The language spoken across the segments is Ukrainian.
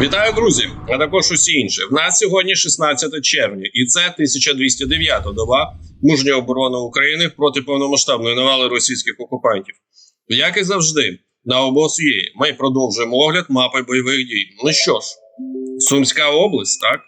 Вітаю, друзі, а також усі інші. В нас сьогодні 16 червня, і це 1209 доба мужньої оборони України проти повномасштабної навали російських окупантів. Як і завжди, на обосує ми продовжуємо огляд мапи бойових дій. Ну що ж, Сумська область, так?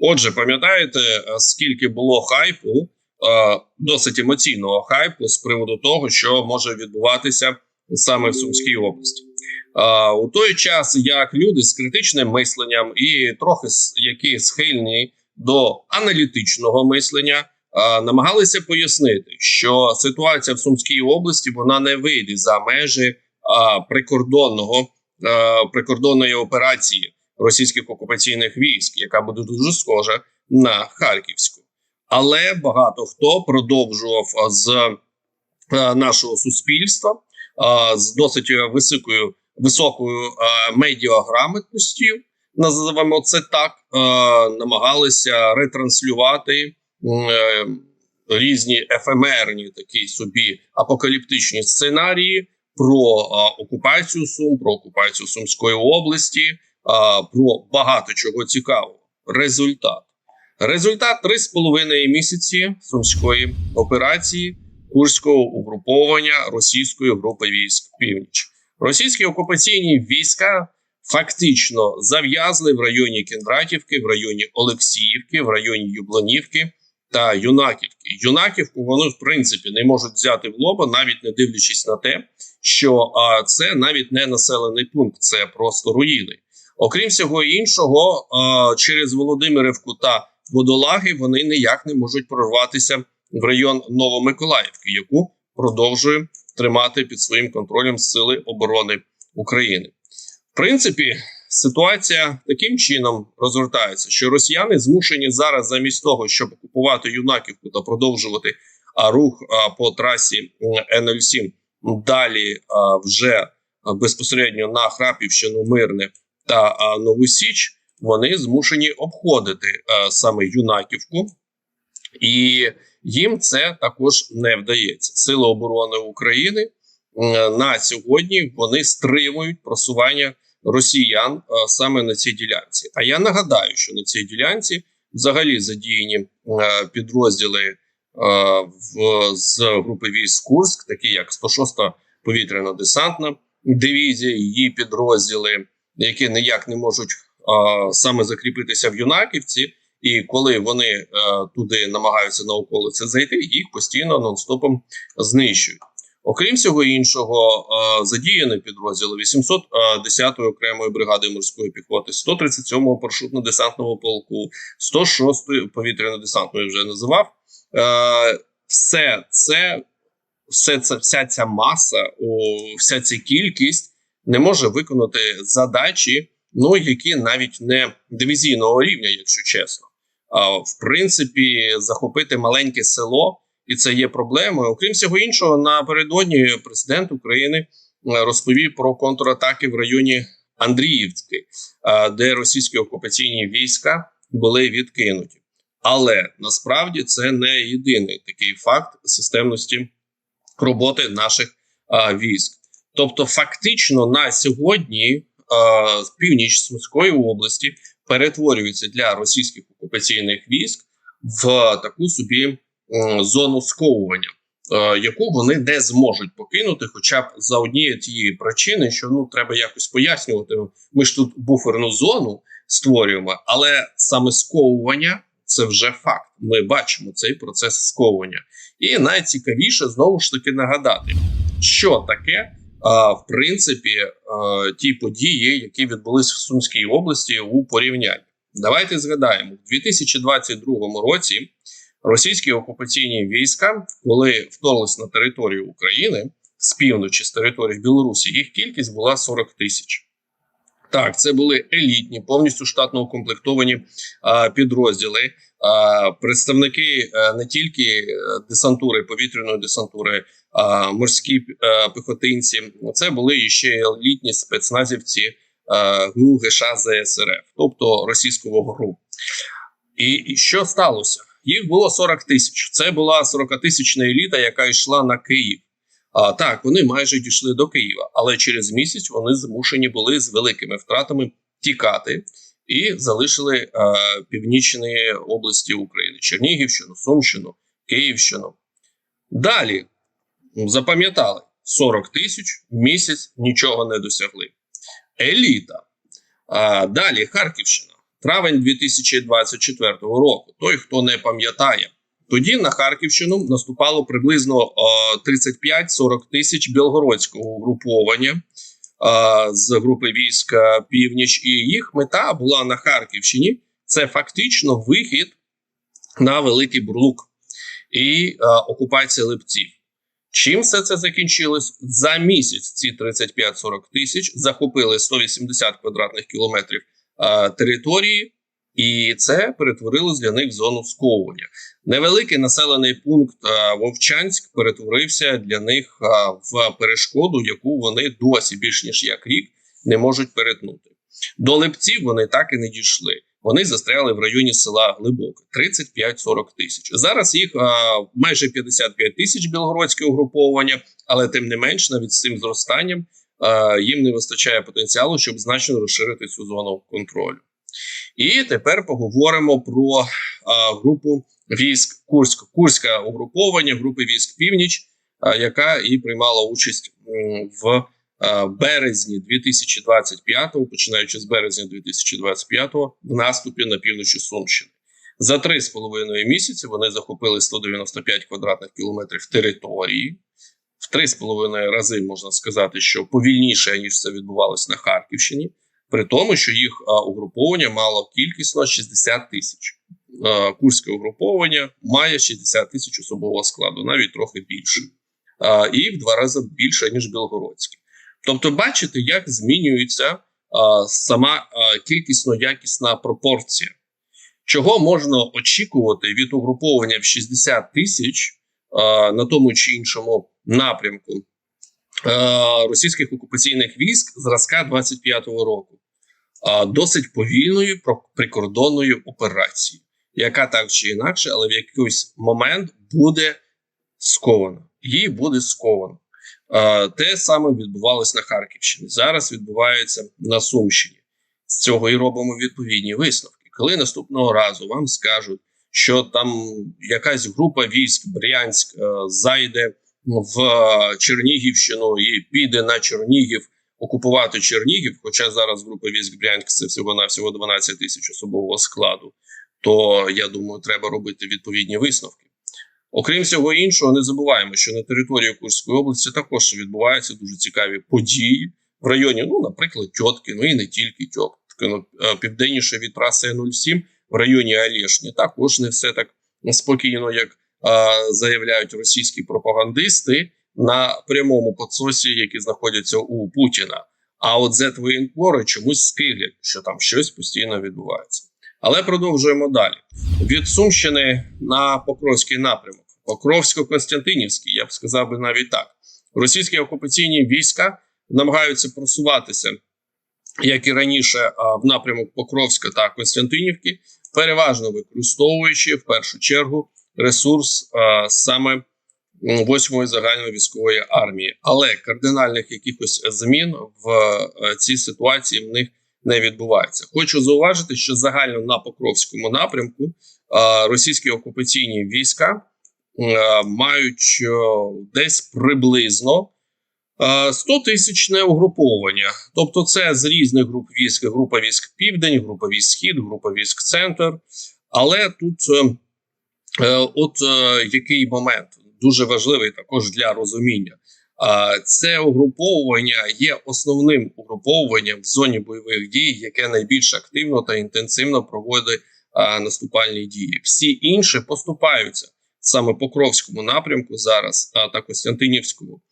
Отже, пам'ятаєте, е, скільки було хайпу, е, досить емоційного хайпу з приводу того, що може відбуватися саме в Сумській області. А, у той час як люди з критичним мисленням і трохи які схильні до аналітичного мислення, намагалися пояснити, що ситуація в Сумській області вона не вийде за межі прикордонного прикордонної операції російських окупаційних військ, яка буде дуже схожа на Харківську. Але багато хто продовжував з нашого суспільства з досить е, високою високою е, медіаграмотністю, називаємо це так, е, намагалися ретранслювати е, різні ефемерні такі собі апокаліптичні сценарії про е, окупацію Сум, про окупацію Сумської області, е, про багато чого цікавого. Результат. Результат 3,5 місяці сумської операції Курського угруповання російської групи військ Північ. Російські окупаційні війська фактично зав'язли в районі Кіндратівки, в районі Олексіївки, в районі Юблонівки та Юнаківки. Юнаківку вони в принципі не можуть взяти в лоба, навіть не дивлячись на те, що а, це навіть не населений пункт, це просто руїни. Окрім всього іншого, а, через Володимирівку та Водолаги вони ніяк не можуть прорватися в район Новомиколаївки, яку продовжує тримати під своїм контролем Сили оборони України. В принципі, ситуація таким чином розгортається, що росіяни змушені зараз, замість того, щоб окупувати Юнаківку та продовжувати рух по трасі м, Н-07 далі вже безпосередньо на Храпівщину, Мирне та Нову Січ, вони змушені обходити а, саме Юнаківку. І їм це також не вдається. Сили оборони України на сьогодні вони стримують просування росіян е, саме на цій ділянці. А я нагадаю, що на цій ділянці взагалі задіяні е, підрозділи е, з групи військ Курськ, такі як 106-та повітряно-десантна дивізія, її підрозділи, які ніяк не можуть саме закріпитися в Юнаківці. І коли вони е, туди намагаються на околиці зайти, їх постійно нон-стопом знищують. Окрім всього іншого, е, задіяні підрозділи 810-ї окремої бригади морської піхоти, 137-го парашютно-десантного полку, 106-ї повітряно-десантної вже називав. Е, все це, все це, вся ця маса, о, вся ця кількість не може виконати задачі, ну які навіть не дивізійного рівня, якщо чесно. В принципі, захопити маленьке село, і це є проблемою. Окрім всього іншого, напередодні президент України е, розповів про контратаки в районі Андріївки, е, де російські окупаційні війська були відкинуті. Але насправді це не єдиний такий факт системності роботи наших а, військ. Тобто, фактично на сьогодні а, північ Сумської області перетворюється для російських окупаційних військ в таку собі зону сковування, е, яку вони не зможуть покинути, хоча б за однієї тієї причини, що ну треба якось пояснювати. Ми ж тут буферну зону створюємо, але саме сковування це вже факт. Ми бачимо цей процес сковування. І найцікавіше знову ж таки нагадати, що таке. А, в принципі, ті події, які відбулись в Сумській області у порівнянні. Давайте згадаємо, в 2022 році російські окупаційні війська, коли вторглись на територію України з півночі, з території Білорусі, їх кількість була 40 тисяч. Так, це були елітні, повністю штатно укомплектовані а, підрозділи, а, представники а, не тільки е, десантури, повітряної десантури, а, морські а, піхотинці. Це були ще елітні спецназівці а, ГУ ГШ ЗСРФ, тобто російського ГРУ. І, і що сталося? Їх було 40 тисяч. Це була 40-тисячна еліта, яка йшла на Київ. А так, вони майже дійшли до Києва, але через місяць вони змушені були з великими втратами тікати і залишили е, північні області України: Чернігівщину, Сумщину, Київщину. Далі запам'ятали 40 тисяч місяць нічого не досягли. Еліта. А, далі Харківщина, травень 2024 року. Той, хто не пам'ятає, тоді на Харківщину наступало приблизно о, 35-40 тисяч білгородського угруповання з групи військ Північ, і їх мета була на Харківщині. Це фактично вихід на Великий Бурлук і окупація липців. Чим все це закінчилось? За місяць ці 35-40 тисяч захопили 180 квадратних кілометрів території, і це перетворилось для них в зону сковування. Невеликий населений пункт Вовчанськ перетворився для них в перешкоду, яку вони досі більш ніж як рік не можуть перетнути. До липців вони так і не дійшли. Вони застряли в районі села Глибоке 35-40 тисяч. Зараз їх а, майже 55 тисяч білгородське угруповання, але тим не менш, навіть з цим зростанням а, їм не вистачає потенціалу, щоб значно розширити цю зону контролю. І тепер поговоримо про а, групу військ Курськ, Курське угруповання групи військ Північ, а, яка і приймала участь в а, березні 2025-го, починаючи з березня 2025-го, в наступі на півночі Сумщини. За три з половиною місяці вони захопили 195 квадратних кілометрів території. В три з половиною рази можна сказати, що повільніше ніж це відбувалось на Харківщині, при тому, що їх угруповання мало кількісно 60 тисяч. Курське угруповання має 60 тисяч особового складу, навіть трохи більше, і в два рази більше ніж Білгородське. Тобто, бачите, як змінюється сама кількісно-якісна пропорція. Чого можна очікувати від угруповання в 60 тисяч на тому чи іншому напрямку російських окупаційних військ зразка 25-го року? Досить повільної про- прикордонної операції, яка так чи інакше, але в якийсь момент буде скована. Її буде сковано. Те саме відбувалось на Харківщині. Зараз відбувається на Сумщині. З цього і робимо відповідні висновки. Коли наступного разу вам скажуть, що там якась група військ Брянськ е, зайде в е, Чернігівщину і піде на Чернігів окупувати Чернігів, хоча зараз група військ Брянськ це всього навсього 12 тисяч особового складу, то я думаю, треба робити відповідні висновки. Окрім всього іншого, не забуваємо, що на території Курської області також відбуваються дуже цікаві події в районі, ну, наприклад, Тьотки, ну і не тільки Тьотки, ну, е, південніше від траси 07 в районі Олешні. Також не все так спокійно, як е, заявляють російські пропагандисти на прямому подсосі, які знаходяться у Путіна. А от зет-воєнкори чомусь скиглять, що там щось постійно відбувається. Але продовжуємо далі. Від Сумщини на Покровський напрямок, Покровсько-Константинівський, я б сказав би навіть так. Російські окупаційні війська намагаються просуватися, як і раніше, в напрямок Покровська та Константинівки, переважно використовуючи в першу чергу ресурс саме 8-ї загальної військової армії. Але кардинальних якихось змін в е, цій ситуації в них не відбувається. Хочу зауважити, що загально на Покровському напрямку е, російські окупаційні війська е, мають десь приблизно е, 100 тисячне угруповання. Тобто, це з різних груп військ: група військ Південь, група військ Схід, група військ Центр. Але тут от який момент дуже важливий також для розуміння. Це угруповування є основним угруповуванням в зоні бойових дій, яке найбільш активно та інтенсивно проводить наступальні дії. Всі інші поступаються саме по Кровському напрямку зараз, та Костянтинівському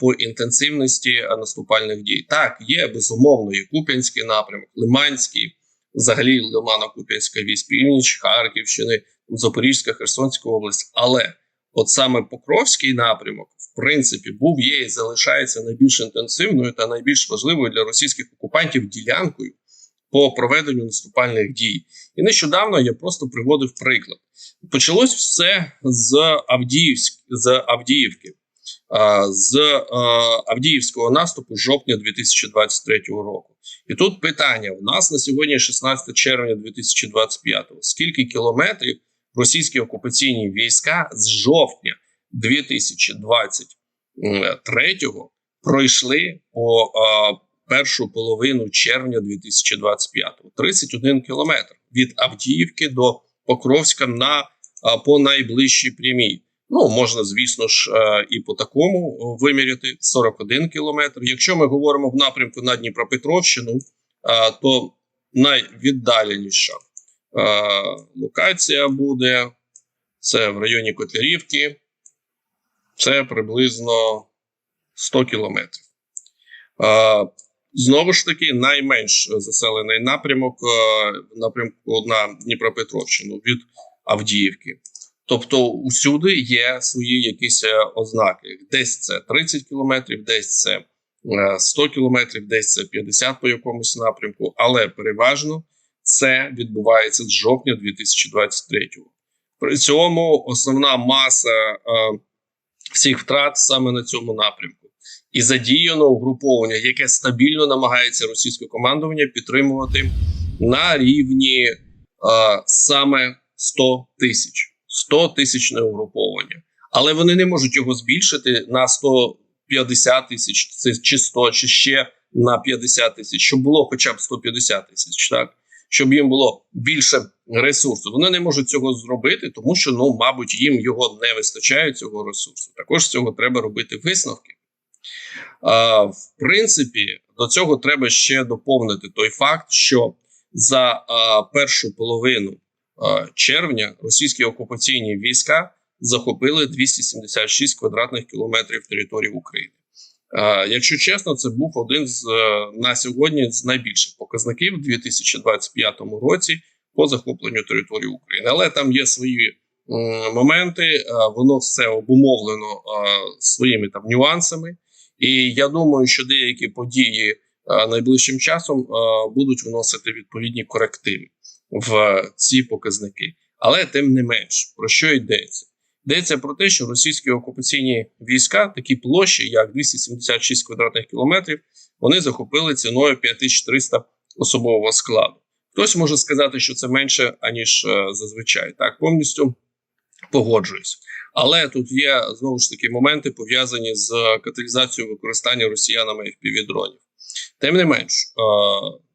по інтенсивності наступальних дій. Так, є безумовно і Куп'янський напрямок, Лиманський, взагалі Лимано-Куп'янська військ Північ, Харківщини, Запорізька, Херсонська область, але От саме Покровський напрямок, в принципі, був є і залишається найбільш інтенсивною та найбільш важливою для російських окупантів ділянкою по проведенню наступальних дій. І нещодавно я просто приводив приклад. Почалось все з Авдіївськ, з Авдіївки. з а, Авдіївського наступу жовтня 2023 року. І тут питання: у нас на сьогодні 16 червня 2025. Скільки кілометрів російські окупаційні війська з жовтня 2023 пройшли по першу половину червня 2025? 31 кілометр від Авдіївки до Покровська на по найближчій прямій. Ну, можна, звісно ж, е, і по такому виміряти 41 кілометр. Якщо ми говоримо в напрямку на Дніпропетровщину, е, то найвіддаленіша локація буде це в районі Котлярівки, це приблизно 100 кілометрів. Знову ж таки, найменш заселений напрямок напрямку на Дніпропетровщину від Авдіївки. Тобто усюди є свої якісь е, ознаки. Десь це 30 кілометрів, десь це 100 кілометрів, десь це 50 по якомусь напрямку, але переважно це відбувається з жовтня 2023-го. При цьому основна маса е, всіх втрат саме на цьому напрямку і задіяно угруповання, яке стабільно намагається російське командування підтримувати на рівні е, саме 100 тисяч. 100 тисячне угруповання, але вони не можуть його збільшити на 150 тисяч чи 100, чи ще на 50 тисяч, щоб було хоча б 150 тисяч, так щоб їм було більше ресурсу. Вони не можуть цього зробити, тому що ну, мабуть, їм його не вистачає цього ресурсу. Також з цього треба робити висновки. А, В принципі, до цього треба ще доповнити той факт, що за а, першу половину Е, червня російські окупаційні війська захопили 276 квадратних кілометрів території України. Е, якщо чесно, це був один з е, на сьогодні з найбільших показників у 2025 році по захопленню території України. Але там є свої моменти, воно все обумовлено своїми там нюансами. І я думаю, що деякі події найближчим часом будуть вносити відповідні корективи в ці показники. Але тим не менш, про що йдеться? Йдеться про те, що російські окупаційні війська, такі площі, як 276 квадратних кілометрів, вони захопили ціною 5300 особового складу. Хтось може сказати, що це менше аніж е, зазвичай. Так, повністю погоджуюсь. Але тут є знову ж таки моменти пов'язані з каталізацією використання росіянами FPV-дронів. Тим не менш, е,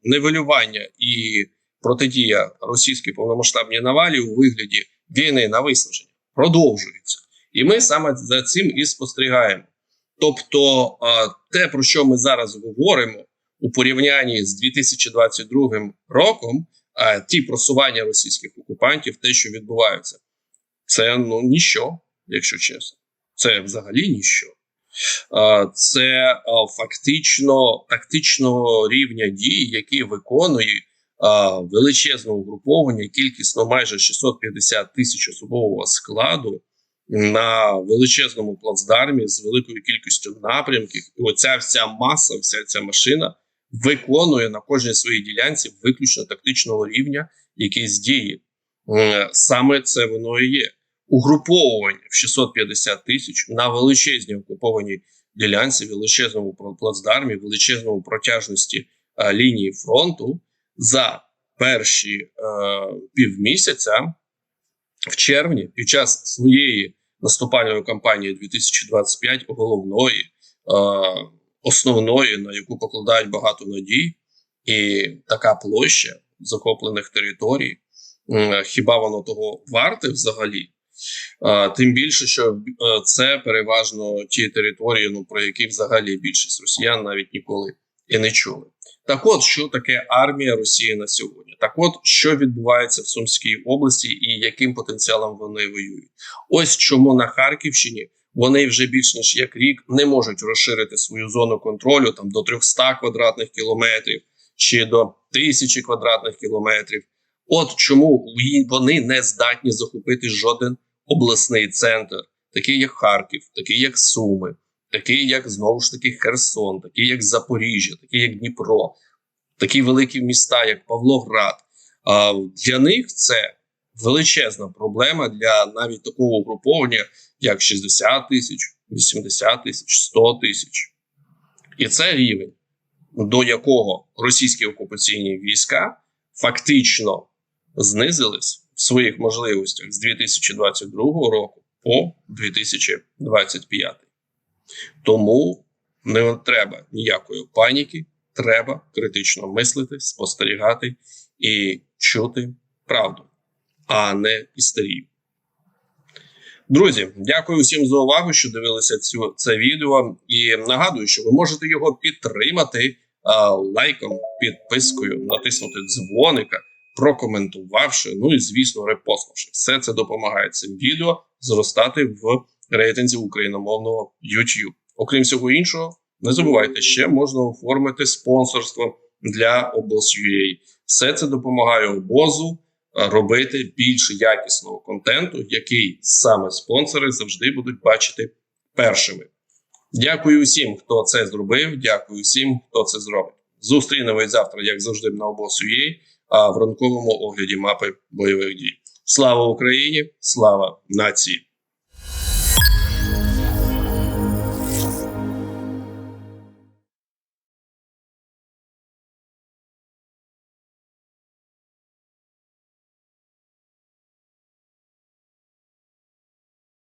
нивелювання і протидія російській повномасштабній навалі у вигляді війни на виснаження продовжується, і ми саме за цим і спостерігаємо. Тобто, те, про що ми зараз говоримо у порівнянні з 2022 роком, ті просування російських окупантів, те, що відбувається, це ну ніщо, якщо чесно, це взагалі ніщо. Це фактично тактичного рівня дій, які виконують величезне угруповання, кількісно майже 650 тисяч особового складу на величезному плацдармі з великою кількістю напрямків. І оця вся маса, вся ця машина виконує на кожній своїй ділянці виключно тактичного рівня якісь дії. Саме це воно і є. Угруповування в 650 тисяч на величезній окупованій ділянці, величезному плацдармі, величезному протяжності а, лінії фронту за перші е, півмісяця в червні під час своєї наступальної кампанії 2025 головної, е, основної, на яку покладають багато надій, і така площа захоплених територій. Е, хіба воно того варте взагалі? Е, тим більше, що е, це переважно ті території, ну про які взагалі більшість росіян навіть ніколи і не чули. Так, от що таке армія Росії на сьогодні? Так, от що відбувається в Сумській області і яким потенціалом вони воюють? Ось чому на Харківщині вони вже більш ніж як рік не можуть розширити свою зону контролю там до 300 квадратних кілометрів чи до 1000 квадратних кілометрів. От чому вони не здатні захопити жоден обласний центр, такий як Харків, такий як Суми такий як знову ж таки Херсон, такий як Запоріжжя, такий як Дніпро, такі великі міста, як Павлоград. А для них це величезна проблема для навіть такого угруповання, як 60 тисяч, 80 тисяч, 100 тисяч. І це рівень, до якого російські окупаційні війська фактично знизились в своїх можливостях з 2022 року по 2025. Тому не треба ніякої паніки, треба критично мислити, спостерігати і чути правду, а не істерію. Друзі, дякую всім за увагу, що дивилися цю це відео. І нагадую, що ви можете його підтримати а, лайком, підпискою, натиснути дзвоника, прокоментувавши, ну і звісно, репостнувши. Все це допомагає цим відео зростати в рейтинзі україномовного YouTube. Окрім всього іншого, не забувайте, ще можна оформити спонсорство для обоз.ua. Все це допомагає обозу е, робити більш якісного контенту, який саме спонсори завжди будуть бачити першими. Дякую всім, хто це зробив. Дякую всім, хто це зробить. Зустрінемось завтра, як завжди, на обоз.ua, а в ранковому огляді мапи бойових дій. Слава Україні! Слава нації!